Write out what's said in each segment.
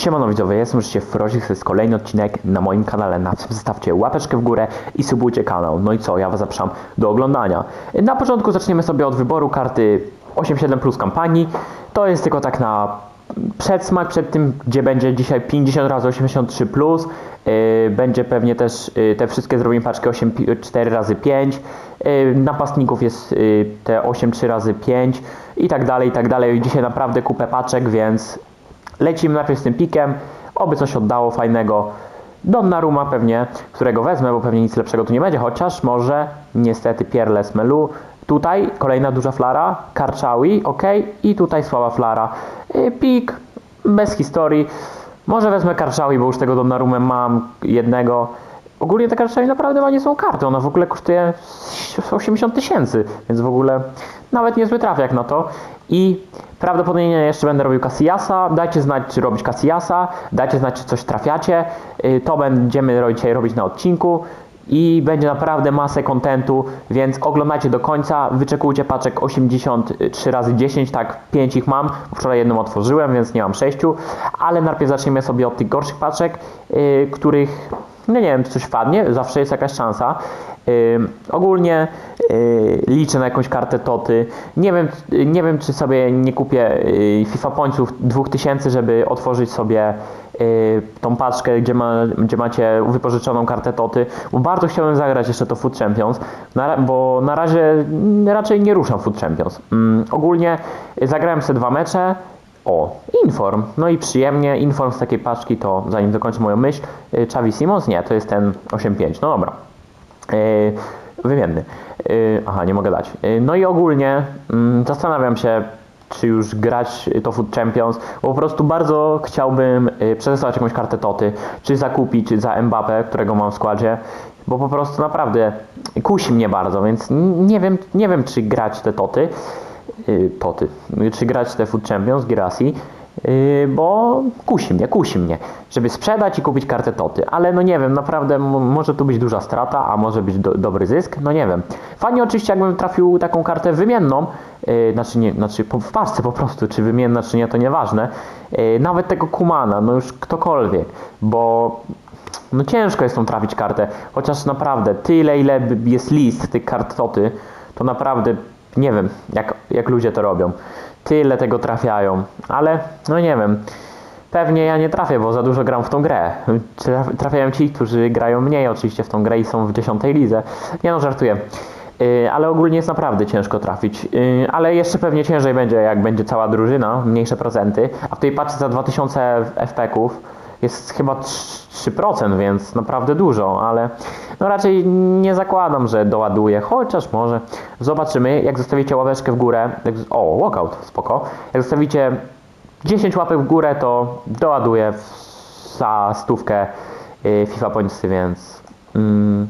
Siemano widzowie, jestem oczywiście Frozik, to jest kolejny odcinek na moim kanale. Na zostawcie łapeczkę w górę i subujcie kanał. No i co, ja was zapraszam do oglądania. Na początku zaczniemy sobie od wyboru karty 8.7 plus kampanii. To jest tylko tak na przedsmak przed tym, gdzie będzie dzisiaj 50 razy 83 plus. Yy, będzie pewnie też yy, te wszystkie zrobimy paczki 8, pi- 4 razy 5. Yy, napastników jest te 8 3 razy 5 i tak dalej, i tak dalej. Dzisiaj naprawdę kupę paczek, więc Lecimy najpierw z tym pikiem, oby coś oddało fajnego. Donnarumma pewnie, którego wezmę, bo pewnie nic lepszego tu nie będzie, chociaż może niestety Pierre Melu. Tutaj kolejna duża flara, Karczawi, ok, i tutaj słaba flara. Pik, bez historii. Może wezmę Karczawi, bo już tego Donnarumę mam jednego. Ogólnie ta Karczawi naprawdę ma nie są karty, ona w ogóle kosztuje 80 tysięcy, więc w ogóle nawet niezły trafiak na to. I prawdopodobnie jeszcze będę robił Casillasa. Dajcie znać, czy robić Casillasa. Dajcie znać, czy coś trafiacie. Y, To będziemy dzisiaj robić na odcinku. I będzie naprawdę masę kontentu, więc oglądajcie do końca. Wyczekujcie paczek 83 razy 10 tak 5 ich mam. Wczoraj jedną otworzyłem, więc nie mam 6. Ale najpierw zaczniemy sobie od tych gorszych paczek, y, których no nie wiem, czy coś wpadnie, zawsze jest jakaś szansa. Ym, ogólnie y, liczę na jakąś kartę Toty. Nie wiem, nie wiem czy sobie nie kupię y, FIFA Pointsów 2000, żeby otworzyć sobie y, tą paczkę, gdzie, ma, gdzie macie wypożyczoną kartę Toty. Bo bardzo chciałem zagrać jeszcze to Food Champions, na, bo na razie raczej nie ruszam Food Champions. Ogólnie zagrałem sobie dwa mecze. O, Inform. No i przyjemnie. Inform z takiej paczki to, zanim dokończę moją myśl, y, Xavi Simons? Nie, to jest ten 8.5. No dobra. Yy, wymienny. Yy, aha, nie mogę dać. No i ogólnie mm, zastanawiam się, czy już grać to Food Champions, bo po prostu bardzo chciałbym przetestować jakąś kartę Toty, czy zakupić za Mbappé, którego mam w składzie, bo po prostu naprawdę kusi mnie bardzo, więc nie wiem, nie wiem czy grać te Toty, yy, Toty, czy grać te Food Champions, Girassi, Yy, bo kusi mnie, kusi mnie, żeby sprzedać i kupić kartę Toty, ale no nie wiem, naprawdę może tu być duża strata, a może być do, dobry zysk, no nie wiem. Fajnie oczywiście jakbym trafił taką kartę wymienną, znaczy nie, znaczy w paczce po prostu, czy wymienna, czy nie, to nieważne, nawet tego Kumana, no już ktokolwiek, bo no ciężko jest tą trafić kartę, chociaż naprawdę tyle ile jest list tych kart Toty, to naprawdę nie wiem jak, jak ludzie to robią. Tyle tego trafiają, ale no nie wiem. Pewnie ja nie trafię, bo za dużo gram w tą grę. Traf- Trafiają ci, którzy grają mniej oczywiście w tą grę i są w dziesiątej lidze. Nie no, żartuję. Yy, ale ogólnie jest naprawdę ciężko trafić. Yy, ale jeszcze pewnie ciężej będzie, jak będzie cała drużyna, mniejsze procenty. A w tej paczce za 2000 FP-ków jest chyba 3%, więc naprawdę dużo, ale no raczej nie zakładam, że doładuje, chociaż może. Zobaczymy, jak zostawicie ławeczkę w górę. O, walkout, spoko. Jak zostawicie 10 łapek w górę, to doładuję w- za stówkę y, FIFA Pointsy, więc mm,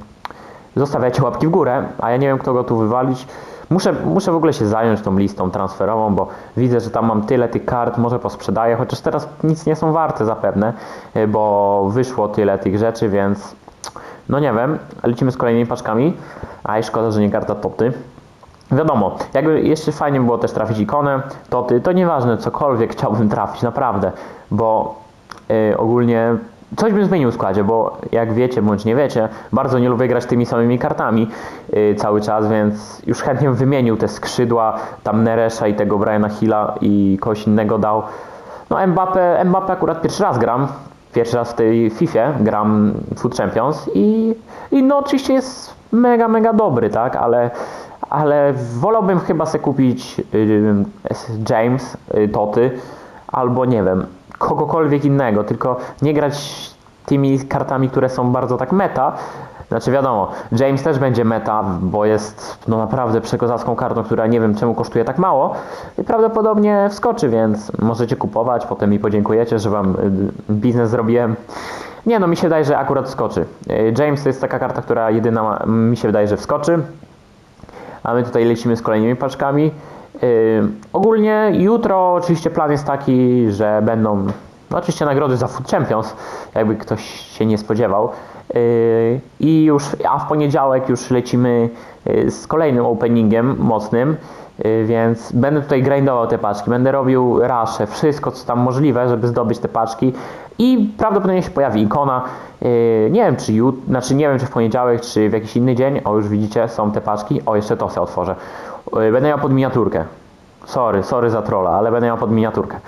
zostawiacie łapki w górę, a ja nie wiem, kto go tu wywalić. Muszę, muszę w ogóle się zająć tą listą transferową, bo widzę, że tam mam tyle tych kart, może posprzedaję, chociaż teraz nic nie są warte zapewne, y, bo wyszło tyle tych rzeczy, więc no nie wiem, lecimy z kolejnymi paczkami, a i szkoda, że nie karta Toty. Wiadomo, jakby jeszcze fajnie było też trafić ikonę, Toty, to nieważne, cokolwiek chciałbym trafić, naprawdę, bo y, ogólnie coś bym zmienił w składzie, bo jak wiecie, bądź nie wiecie, bardzo nie lubię grać tymi samymi kartami y, cały czas, więc już chętnie bym wymienił te skrzydła, tam Neresza i tego Briana Hilla i kogoś innego dał. No Mbappé, Mbappé akurat pierwszy raz gram, pierwszy raz w tej FIFA gram Food Champions i, i no oczywiście jest mega, mega dobry, tak, ale, ale wolałbym chyba sobie kupić y, James, y, Toty, albo nie wiem, kogokolwiek innego, tylko nie grać tymi kartami, które są bardzo tak meta. Znaczy wiadomo, James też będzie meta, bo jest no naprawdę przekozacką kartą, która nie wiem czemu kosztuje tak mało i prawdopodobnie wskoczy, więc możecie kupować, potem mi podziękujecie, że wam y, biznes zrobiłem. Nie no, mi się wydaje, że akurat wskoczy. Y, James to jest taka karta, która jedyna mi się wydaje, że wskoczy. A my tutaj lecimy z kolejnymi paczkami. Yy, ogólnie jutro oczywiście plan jest taki, że będą no oczywiście nagrody za Food Champions, jakby ktoś się nie spodziewał. Yy, I już, a w poniedziałek już lecimy yy, z kolejnym openingiem mocnym. Y, Więc będę tutaj grindował te paczki, będę robił rasze, wszystko co tam możliwe, żeby zdobyć te paczki i prawdopodobnie się pojawi ikona. Nie wiem czy jut, znaczy nie wiem czy w poniedziałek, czy w jakiś inny dzień. O już widzicie, są te paczki. O jeszcze to sobie otworzę. Będę miał pod miniaturkę. Sorry, sorry za trolla, ale będę miał pod miniaturkę.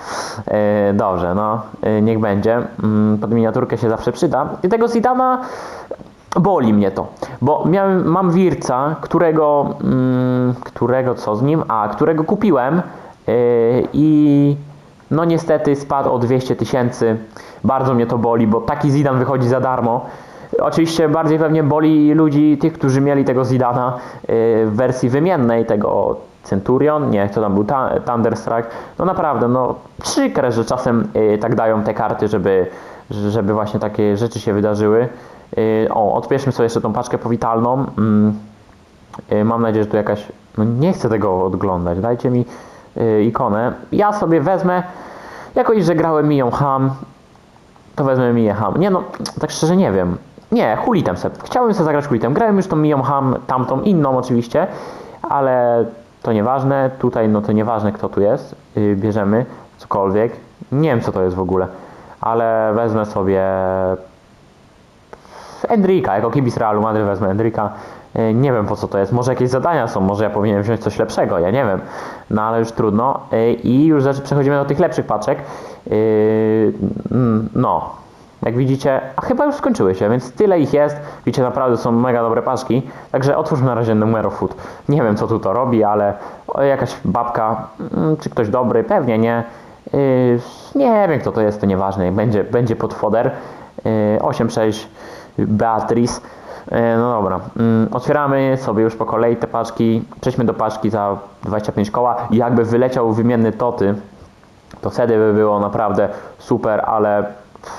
E, dobrze, no, e, niech będzie. Mm, pod miniaturkę się zawsze przyda. I tego Zidana boli mnie to, bo miałem, mam Wirca, którego, mm, którego co z nim? A, którego kupiłem e, i no niestety spadł o 200 tysięcy. Bardzo mnie to boli, bo taki Zidan wychodzi za darmo. Oczywiście bardziej pewnie boli ludzi, tych, którzy mieli tego Zidana y, w wersji wymiennej, tego Centurion, nie, co tam był, Thunderstrike. No naprawdę, no przykre, że czasem y, tak dają te karty, żeby, żeby właśnie takie rzeczy się wydarzyły. Y, o, odbierzmy sobie jeszcze tą paczkę powitalną. Mm, mam nadzieję, że tu jakaś... No nie chcę tego odglądać, dajcie mi ikonę. Ja sobie wezmę, jako iż że grałem Miją Ham, to wezmę Miję Ham. Nie no, tak szczerze nie wiem. Nie, Hulitem sobie. Chciałbym sobie zagrać Hulitem. Grałem już tą Miją Ham, tamtą inną oczywiście, ale to nieważne. Tutaj no to nieważne kto tu jest. Yy, bierzemy cokolwiek. Nie wiem co to jest w ogóle, ale wezmę sobie Endrika, jako kibic Realu Madryt wezmę Endrika. Yy, Nie wiem po co to jest, może jakieś zadania są, może ja powinienem wziąć coś lepszego, ja nie wiem. No ale już trudno. Yy, I już przechodzimy do tych lepszych paczek. Mm, No, jak widzicie, a chyba już skończyły się, więc tyle ich jest. Widzicie, naprawdę są mega dobre paczki. Także otwórzmy na razie numero food. Nie wiem co tu to robi, ale jakaś babka, mm, czy ktoś dobry, pewnie nie. Yy, nie wiem kto to jest, to nieważne. Będzie, będzie pod foder. Yy, 8-6 Beatrice. Yy, No dobra, mm, otwieramy sobie już po kolei te paczki. Przejdźmy do paczki za 25 koła. Jakby wyleciał wymienny toty, to wtedy by było naprawdę super, ale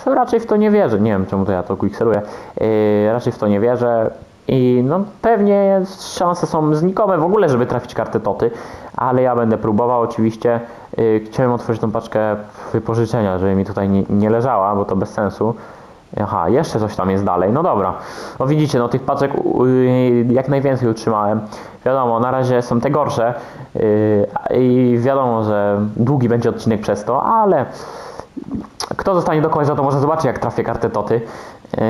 raczej w to nie wierzę. Nie wiem czemu to ja to quickseruję. Yy, raczej w to nie wierzę. I no pewnie szanse są znikome w ogóle, żeby trafić kartę Toty, ale ja będę próbował oczywiście. Yy, chciałem otworzyć tą paczkę wypożyczenia, żeby mi tutaj nie, nie leżała, bo to bez sensu. Aha, jeszcze coś tam jest dalej. No dobra. No widzicie, no tych paczek yy, jak najwięcej utrzymałem. Wiadomo, na razie są te gorsze i wiadomo, że długi będzie odcinek przez to, ale kto zostanie do końca, to może zobaczy, jak trafię kartę Toty. Yy,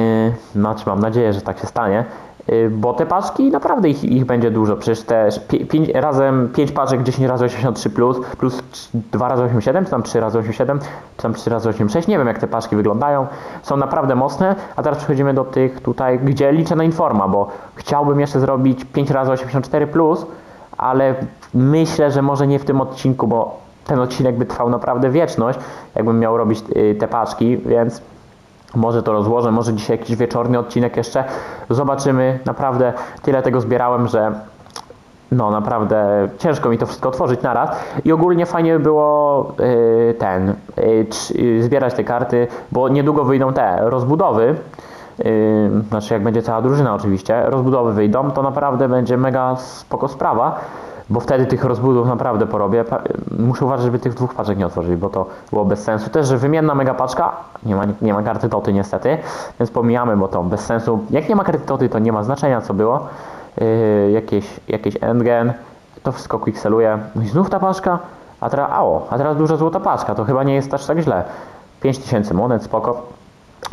Znaczy, mam nadzieję, że tak się stanie. Yy, Bo te paczki, naprawdę ich, ich będzie dużo. Przecież te pi- pięć, razem 5 paczek 10 razy 83 plus, plus 2 razy 87, czy tam 3 razy 87, czy tam 3 razy 86. Nie wiem, jak te paczki wyglądają. Są naprawdę mocne. A teraz przechodzimy do tych tutaj, gdzie liczę na Informa, bo chciałbym jeszcze zrobić 5 razy 84 plus, ale myślę, że może nie w tym odcinku, bo ten odcinek by trwał naprawdę wieczność, jakbym miał robić y, te paczki, więc może to rozłożę, może dzisiaj jakiś wieczorny odcinek jeszcze. Zobaczymy. Naprawdę tyle tego zbierałem, że no naprawdę ciężko mi to wszystko otworzyć naraz. I ogólnie fajnie by było y, ten, y, trz- y, zbierać te karty, bo niedługo wyjdą te rozbudowy. Yy, znaczy jak będzie cała drużyna oczywiście, rozbudowy wyjdą, to naprawdę będzie mega spoko sprawa, bo wtedy tych rozbudów naprawdę porobię. Muszę uważać, żeby tych dwóch paczek nie otworzyć, bo to było bez sensu. Też, że wymienna mega paczka, nie ma, nie ma karty Toty niestety, więc pomijamy, bo to bez sensu. Jak nie ma karty Toty, to nie ma znaczenia co było. Yy, jakieś, jakieś endgen, to wszystko quickseluję. No i znów ta paczka, a teraz, ało, a teraz duża złota paczka, to chyba nie jest aż tak źle. 5000 monet, spoko.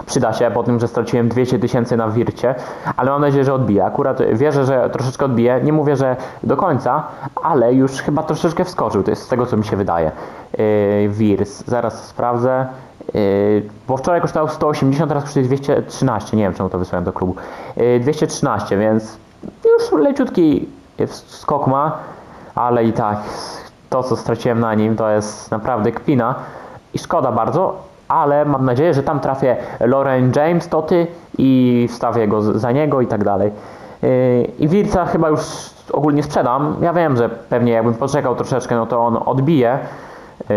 Przyda się po tym, że straciłem 200 tysięcy na wircie, ale mam nadzieję, że odbije. Akurat wierzę, że troszeczkę odbije. Nie mówię, że do końca, ale już chyba troszeczkę wskoczył. To jest z tego, co mi się wydaje. Yy, Wirs, zaraz sprawdzę. Yy, bo wczoraj kosztował 180, teraz kosztuje 213. Nie wiem, czemu to wysłałem do klubu. Yy, 213, więc już leciutki skok ma, ale i tak to, co straciłem na nim, to jest naprawdę kpina i szkoda bardzo, ale mam nadzieję, że tam trafię Lauren James, Toty i wstawię go za niego i tak dalej. Yy, I Wirca chyba już ogólnie sprzedam. Ja wiem, że pewnie jakbym poczekał troszeczkę, no to on odbije. Yy,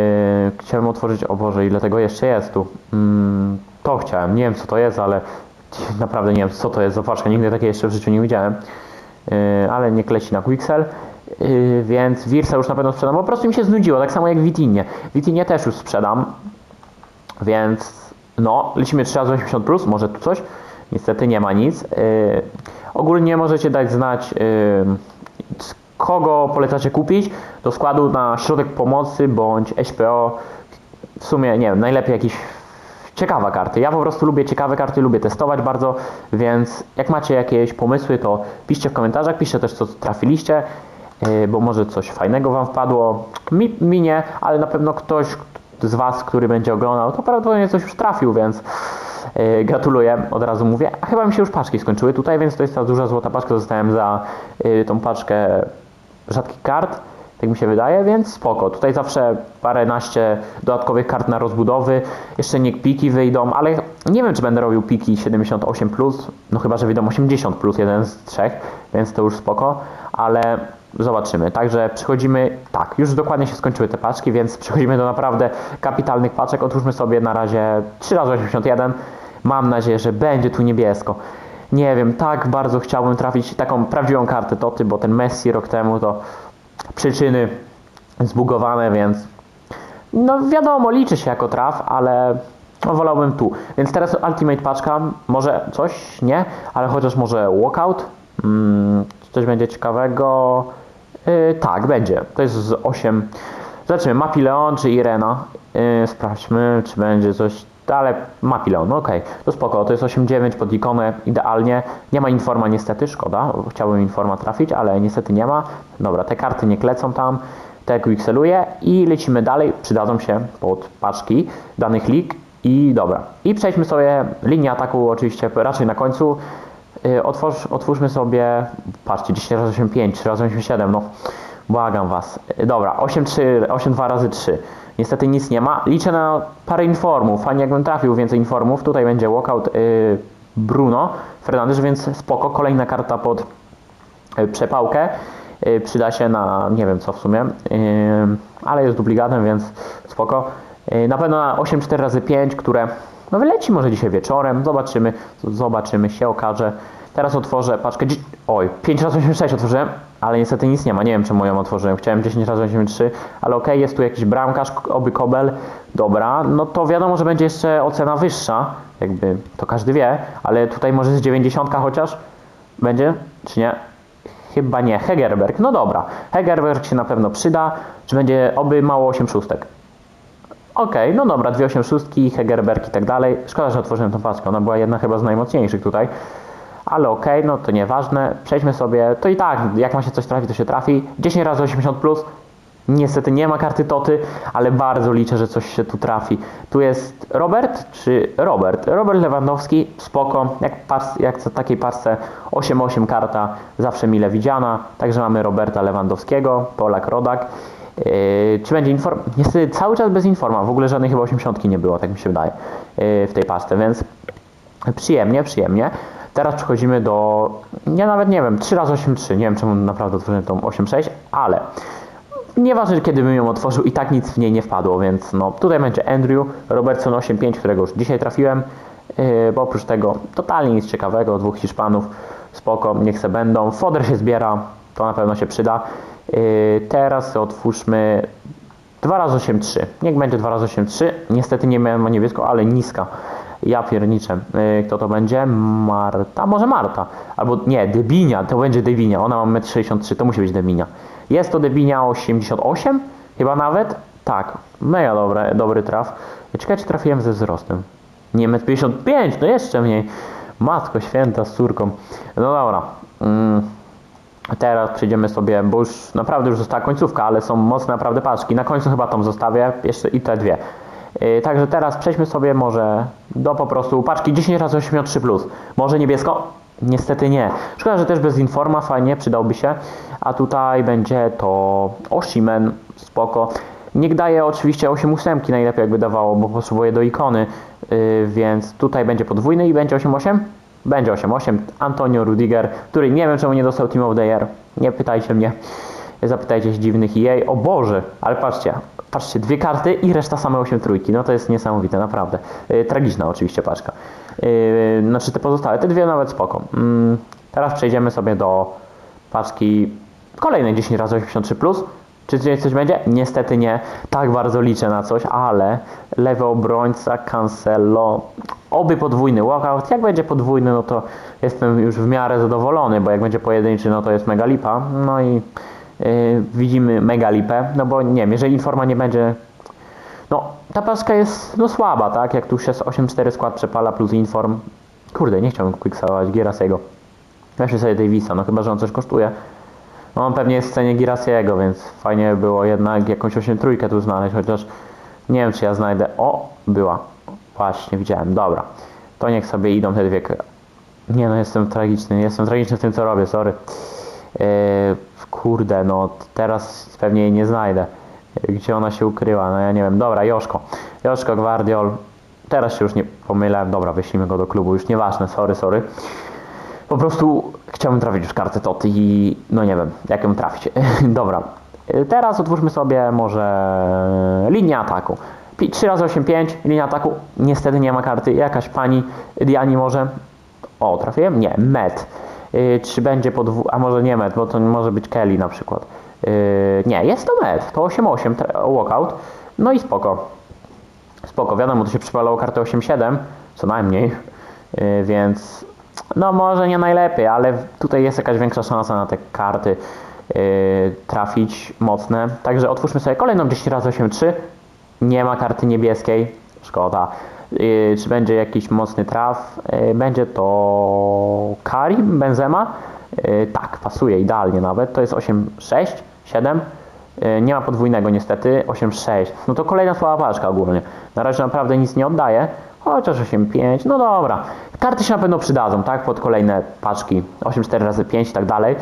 Chciałem otworzyć, o Boże, ile tego jeszcze jest tu. Mm, To chciałem, nie wiem co to jest, ale naprawdę nie wiem co to jest za paczka, nigdy takiej jeszcze w życiu nie widziałem. Yy, ale nie kleci na Quixel. Więc Wirsa już na pewno sprzedam, po prostu mi się znudziło, tak samo jak Witinie. Witinie też już sprzedam, więc no, lecimy 3 razy 80 plus, może tu coś. Niestety nie ma nic. Yy, ogólnie możecie dać znać, yy, kogo polecacie kupić do składu na środek pomocy bądź SPO. W sumie, nie wiem, najlepiej jakiś ciekawa karty. Ja po prostu lubię ciekawe karty, lubię testować bardzo, więc jak macie jakieś pomysły, to piszcie w komentarzach, piszcie też co trafiliście, yy, bo może coś fajnego wam wpadło. Mi, mi nie, ale na pewno ktoś z was, który będzie oglądał, to prawdopodobnie coś już trafił, więc yy, gratuluję, od razu mówię. A chyba mi się już paczki skończyły tutaj, więc to jest ta duża złota paczka, zostałem za yy, tą paczkę rzadkich kart, tak mi się wydaje, więc spoko. Tutaj zawsze paręnaście dodatkowych kart na rozbudowy. Jeszcze niech piki wyjdą, ale nie wiem, czy będę robił piki 78+, plus, no chyba, że wyjdą 80+, plus jeden z trzech, więc to już spoko, ale zobaczymy. Także przechodzimy, tak, już dokładnie się skończyły te paczki, więc przechodzimy do naprawdę kapitalnych paczek. Otwórzmy sobie na razie 3 razy 81 Mam nadzieję, że będzie tu niebiesko. Nie wiem, tak bardzo chciałbym trafić taką prawdziwą kartę Toty, bo ten Messi rok temu to przyczyny zbugowane, więc no wiadomo, liczy się jako traf, ale no, wolałbym tu. Więc teraz Ultimate paczka, może coś, nie, ale chociaż może Walkout, mm, coś będzie ciekawego. Yy, tak, będzie. To jest z 8. Zobaczymy, Mapileon czy Irena. Yy, sprawdźmy, czy będzie coś. Ale Mapileon, no okej, to spoko, to jest 8.9 pod ikonę, idealnie. Nie ma informa niestety, szkoda, chciałbym informa trafić, ale niestety nie ma. Dobra, te karty nie klecą tam, te pixeluję i lecimy dalej, przydadzą się pod paczki danych lig i dobra. I przejdźmy sobie linię ataku oczywiście raczej na końcu. Yy, Otwórz, otwórzmy sobie, patrzcie, 10 razy 8, 5, 3 razy 8, 7, no błagam was. Yy, Dobra, 8, 3, 8, 2 razy 3. Niestety nic nie ma. Liczę na parę informów. Fajnie jakbym trafił więcej informów. Tutaj będzie walkout yy, Bruno Fernandes, więc spoko. Kolejna karta pod yy, przepałkę. Yy, przyda się na nie wiem co w sumie, yy, ale jest duplikatem, więc spoko. Yy, na pewno na 8 4 razy 5, które no wyleci może dzisiaj wieczorem. Zobaczymy, zobaczymy, się okaże. Teraz otworzę paczkę. Oj, 5 razy 86 otworzyłem, ale niestety nic nie ma. Nie wiem czemu ją otworzyłem. Chciałem 10 razy 83, ale okej, jest tu jakiś bramkarz, oby kobel. Dobra, no to wiadomo, że będzie jeszcze ocena wyższa. Jakby to każdy wie, ale tutaj może z 90 chociaż będzie, czy nie? Chyba nie. Hegerberg. No dobra. Hegerberg się na pewno przyda. Czy będzie oby mało 8 szóstek? Okej, no dobra, dwie 8 szóstki, Hegerberg i tak dalej. Szkoda, że otworzyłem tą paczkę. Ona była jedna chyba z najmocniejszych tutaj. Ale okej, no to nieważne. Przejdźmy sobie. To i tak, jak ma się coś trafi, to się trafi. 10 razy 80 plus. Niestety nie ma karty Toty, ale bardzo liczę, że coś się tu trafi. Tu jest Robert czy Robert? Robert Lewandowski, spoko. Jak, pars, jak w takiej parce 8-8 karta zawsze mile widziana. Także mamy Roberta Lewandowskiego, Polak Rodak. Yy, czy będzie inform? Niestety cały czas bez informa. W ogóle żadnej chyba 80 nie było, tak mi się wydaje, yy, w tej parce, więc przyjemnie, przyjemnie. Teraz przechodzimy do, ja nawet nie wiem, 3 razy 8 3 nie wiem czemu naprawdę otworzyłem tą 8 6 ale nieważne kiedy bym ją otworzył i tak nic w niej nie wpadło, więc no tutaj będzie Andrew, Robertson 8 5 którego już dzisiaj trafiłem, yy, bo oprócz tego totalnie nic ciekawego, dwóch Hiszpanów, spoko, niech se będą, foder się zbiera, to na pewno się przyda. Yy, teraz otwórzmy 2 razy 8 3 niech będzie 2 razy 8 3 niestety nie miałem na niebiesko, ale niska. Ja pierniczę. Yy, Kto to będzie? Marta? Może Marta. Albo nie, Debinia. To będzie Debinia. Ona ma 1,63 m. To musi być Debinia. Jest to Debinia 88? Chyba nawet? Tak. Mega dobre, dobry traf. Czekaj, czy trafiłem ze wzrostem. Nie, 1,55 m. No jeszcze mniej. Matko święta z córką. No dobra. Mm. Teraz przejdziemy sobie, bo już naprawdę już została końcówka, ale są mocne naprawdę paczki. Na końcu chyba tam zostawię jeszcze i te dwie. Yy, także teraz przejdźmy sobie może do po prostu paczki 10 razy 83 plus. Może niebiesko? Niestety nie. Szkoda, że też bez informa, fajnie, przydałby się. A tutaj będzie to Oshimen, spoko. Niech daje oczywiście 8 ósemki najlepiej jakby dawało, bo potrzebuję do ikony, yy, więc tutaj będzie podwójny i będzie 8-8? Będzie 8-8. Antonio Rudiger, który nie wiem czemu nie dostał Team of the Year. Nie pytajcie mnie. Zapytajcie się dziwnych EA. O Boże, ale patrzcie, patrzcie, dwie karty i reszta same 8 trójki. No to jest niesamowite, naprawdę. Yy, tragiczna oczywiście paczka. Yy, znaczy te pozostałe, te dwie nawet spoko. Mm, teraz przejdziemy sobie do paczki kolejnej 10 razy 83 plus. Czy tutaj coś będzie? Niestety nie. Tak bardzo liczę na coś, ale lewy obrońca, Cancelo, oby podwójny walkout. Jak będzie podwójny, no to jestem już w miarę zadowolony, bo jak będzie pojedynczy, no to jest mega lipa. No i Yy, widzimy mega lipę, no bo nie wiem, jeżeli informa nie będzie no, ta paczka jest no słaba, tak? Jak tu się z 8.4 skład przepala plus inform. Kurde, nie chciałbym quicksallować Girasiego. Weźmy sobie Davisa, no chyba, że on coś kosztuje. No on pewnie jest w cenie Girasiego, więc fajnie by było jednak jakąś 8 trójkę tu znaleźć, chociaż nie wiem czy ja znajdę. O, była. Właśnie, widziałem, dobra. To niech sobie idą te dwie. Nie no, jestem tragiczny, jestem tragiczny w tym co robię, sorry. Yy, kurde, no teraz pewnie jej nie znajdę. Gdzie ona się ukryła? No ja nie wiem. Dobra, Joszko. Joszko Gwardiol. Teraz się już nie pomylę. Dobra, wyślijmy go do klubu. Już nieważne, sorry, sorry. Po prostu chciałbym trafić już kartę TOT i no nie wiem, jak ją trafić. Dobra. Teraz otwórzmy sobie może linię ataku. 3 razy 8 5 linia ataku. Niestety nie ma karty. Jakaś pani Diani może. O, trafiłem? Nie, Met. Yy, czy będzie podwó... A może nie Met, bo to może być Kelly na przykład. Yy, nie, jest to Met. To 8-8 tra- walkout. No i spoko. Spoko, wiadomo, to się przypalało kartę 8-7, co najmniej. Yy, więc no może nie najlepiej, ale tutaj jest jakaś większa szansa na te karty yy, trafić mocne. Także otwórzmy sobie kolejną 10 razy 8-3. Nie ma karty niebieskiej. Szkoda. Yy, czy będzie jakiś mocny traf? Yy, będzie to Karim Benzema. Yy, tak, pasuje idealnie nawet. To jest 8-6, 7. Yy, nie ma podwójnego niestety. 8-6. No to kolejna słaba paczka ogólnie. Na razie naprawdę nic nie oddaje. Chociaż 8-5. No dobra. Karty się na pewno przydadzą, tak? Pod kolejne paczki. 8-4 razy 5 i tak dalej.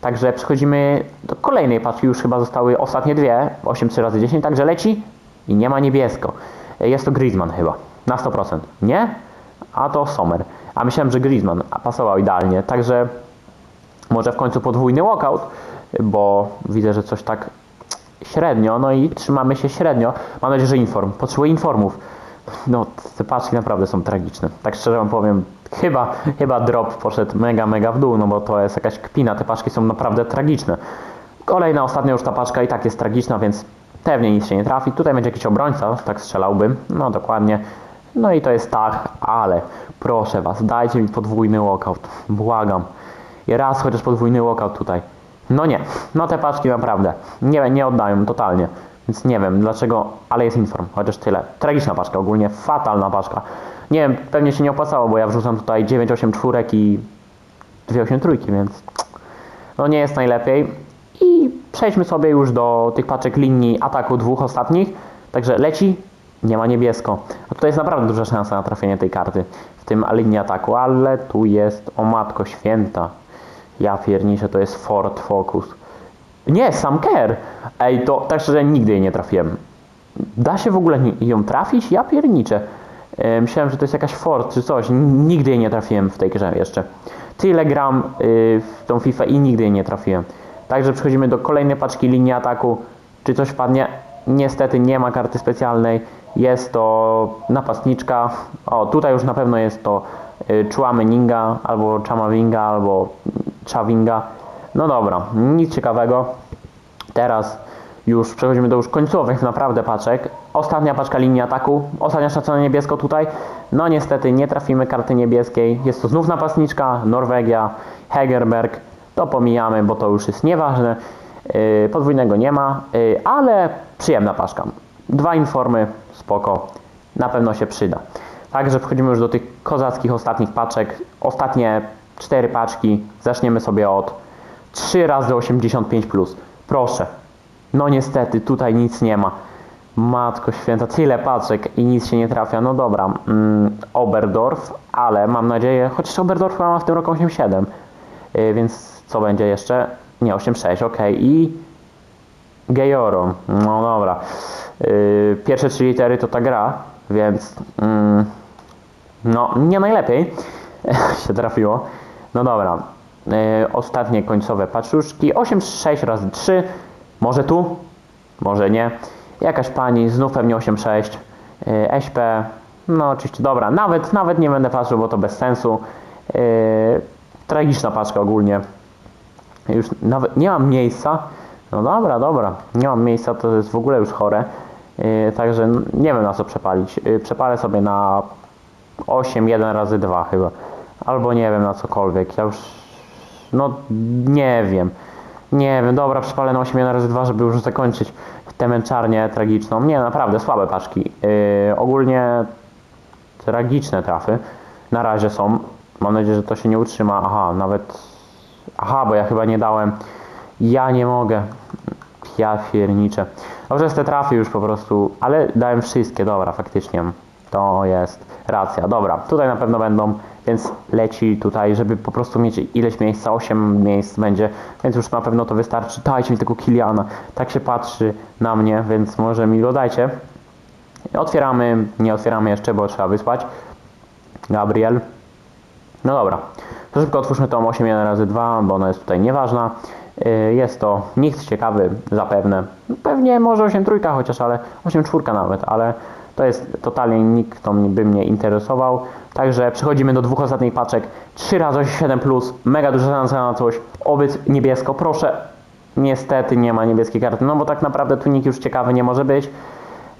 Także przechodzimy do kolejnej paczki. Już chyba zostały ostatnie dwie. 8-3 razy 10. Także leci i nie ma niebiesko. Jest to Griezmann chyba. Na 100%. Nie? A to Sommer. A myślałem, że Griezmann pasował idealnie. Także może w końcu podwójny walkout, bo widzę, że coś tak średnio, no i trzymamy się średnio. Mam nadzieję, że inform. Potrzebuję informów. No, te paczki naprawdę są tragiczne. Tak szczerze wam powiem, chyba, chyba drop poszedł mega, mega w dół, no bo to jest jakaś kpina. Te paczki są naprawdę tragiczne. Kolejna, ostatnia już ta paczka i tak jest tragiczna, więc pewnie nic się nie trafi. Tutaj będzie jakiś obrońca, tak strzelałbym. No dokładnie. No i to jest tak, ale proszę was, dajcie mi podwójny walkout. Błagam. I raz chociaż podwójny walkout tutaj. No nie, no te paczki naprawdę nie, nie oddają totalnie. Więc nie wiem dlaczego, ale jest inform, chociaż tyle. Tragiczna paczka, ogólnie fatalna paczka. Nie wiem, pewnie się nie opłacało, bo ja wrzucam tutaj 9, 8 czwórek i 2, 8 trójki, więc no nie jest najlepiej. I przejdźmy sobie już do tych paczek linii ataku dwóch ostatnich. Także leci, nie ma niebiesko. A tutaj jest naprawdę duża szansa na trafienie tej karty w tym linii ataku, ale tu jest, o matko święta. Ja pierniczę, to jest Ford Focus. Nie, Sam Kerr. Ej, to tak szczerze nigdy jej nie trafiłem. Da się w ogóle ją trafić? Ja pierniczę. E, myślałem, że to jest jakaś Ford czy coś. Nigdy jej nie trafiłem w tej grze jeszcze. Tyle gram y, w tą FIFA i nigdy jej nie trafiłem. Także przechodzimy do kolejnej paczki linii ataku. Czy coś wpadnie? Niestety nie ma karty specjalnej. Jest to napastniczka. O, tutaj już na pewno jest to y, Chouameniga, albo Chamavinga, albo Chavinga. No dobra, nic ciekawego. Teraz już przechodzimy do już końcowych naprawdę paczek. Ostatnia paczka linii ataku. Ostatnia szansa na niebiesko tutaj. No niestety nie trafimy karty niebieskiej. Jest to znów napastniczka, Norwegia, Hegerberg. To pomijamy, bo to już jest nieważne. Yy, podwójnego nie ma, yy, ale przyjemna paczka. Dwa informy, spoko. Na pewno się przyda. Także przechodzimy już do tych kozackich ostatnich paczek. Ostatnie cztery paczki. Zaczniemy sobie od 3 razy 85 plus. Proszę. No niestety, tutaj nic nie ma. Matko święta, tyle paczek i nic się nie trafia. No dobra, mm, Oberdorf, ale mam nadzieję, chociaż Oberdorf ma w tym roku 8,7. Yy, więc co będzie jeszcze? Nie, 8,6, ok. I Gejoro. No dobra. Yy, pierwsze trzy litery to ta gra, więc mm, no nie najlepiej się trafiło. No dobra. Yy, ostatnie końcowe paczuszki. 8, 6 razy 3. Może tu? Może nie. Jakaś pani, znów pewnie 8, 6. Yy, SP. No oczywiście, dobra. Nawet, nawet nie będę patrzył, bo to bez sensu. Yy, tragiczna paczka ogólnie. Już nawet nie mam miejsca. No dobra, dobra. Nie mam miejsca, to jest w ogóle już chore. Yy, także nie wiem na co przepalić. Przepalę sobie na 8, 1 razy 2 chyba. Albo nie wiem na cokolwiek. Ja już. No nie wiem. Nie wiem, dobra, przypalę na 8 razy 2, żeby już zakończyć tę męczarnię tragiczną. Nie, naprawdę, słabe paczki. Yy, ogólnie tragiczne trafy. Na razie są. Mam nadzieję, że to się nie utrzyma. Aha, nawet... Aha, bo ja chyba nie dałem... Ja nie mogę. Ja pierniczę. Dobrze, te trafy już po prostu, ale dałem wszystkie, dobra, faktycznie. To jest racja. Dobra, tutaj na pewno będą, więc leci tutaj, żeby po prostu mieć ileś miejsca, 8 miejsc będzie, więc już na pewno to wystarczy. Dajcie mi tego Kiliana. Tak się patrzy na mnie, więc może mi go dajcie. Otwieramy, nie otwieramy jeszcze, bo trzeba wysłać. Gabriel. No dobra, to szybko otwórzmy tą 8 razy 2, bo ona jest tutaj nieważna. Yy, Jest to nikt ciekawy, zapewne. Pewnie może 8 trójka chociaż, ale 8 czwórka nawet, ale to jest totalnie nikt, kto by mnie interesował. Także przechodzimy do dwóch ostatnich paczek. 3 razy 7 plus, mega duża szansa na coś. Obyt niebiesko, proszę. Niestety nie ma niebieskiej karty, no bo tak naprawdę tu nikt już ciekawy nie może być.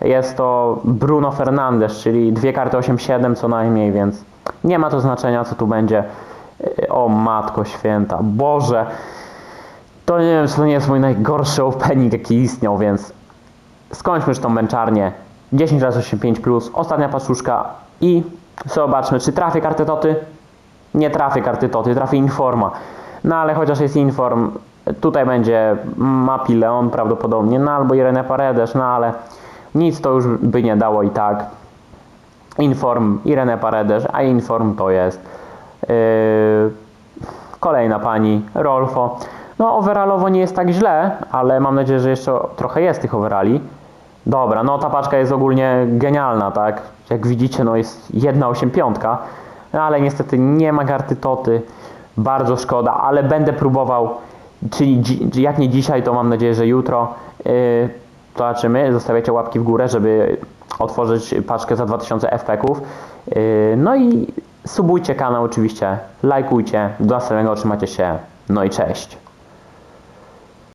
Jest to Bruno Fernandes, czyli dwie karty 8-7 co najmniej, więc nie ma to znaczenia, co tu będzie. O matko święta, Boże. To nie wiem, czy to nie jest mój najgorszy opening, jaki istniał, więc skończmy już tą męczarnię. 10 razy 85 plus, ostatnia paszuszka i zobaczmy, czy trafię kartę Toty. Nie trafię karty Toty, trafię Informa. No ale chociaż jest Inform, tutaj będzie Mapi Leon prawdopodobnie, no albo Irene Paredes, no ale nic to już by nie dało i tak. Inform, Irene Paredes, a Inform to jest yy, kolejna pani, Rolfo. No overallowo nie jest tak źle, ale mam nadzieję, że jeszcze trochę jest tych overali. Dobra, no ta paczka jest ogólnie genialna, tak? Jak widzicie, no jest 1,85, no ale niestety nie ma karty Toty. Bardzo szkoda, ale będę próbował, czyli jak nie dzisiaj, to mam nadzieję, że jutro. Yy, zobaczymy, zostawiacie łapki w górę, żeby otworzyć paczkę za 2000 FP-ków. Yy, no i subujcie kanał oczywiście, lajkujcie, do następnego trzymajcie się, no i cześć.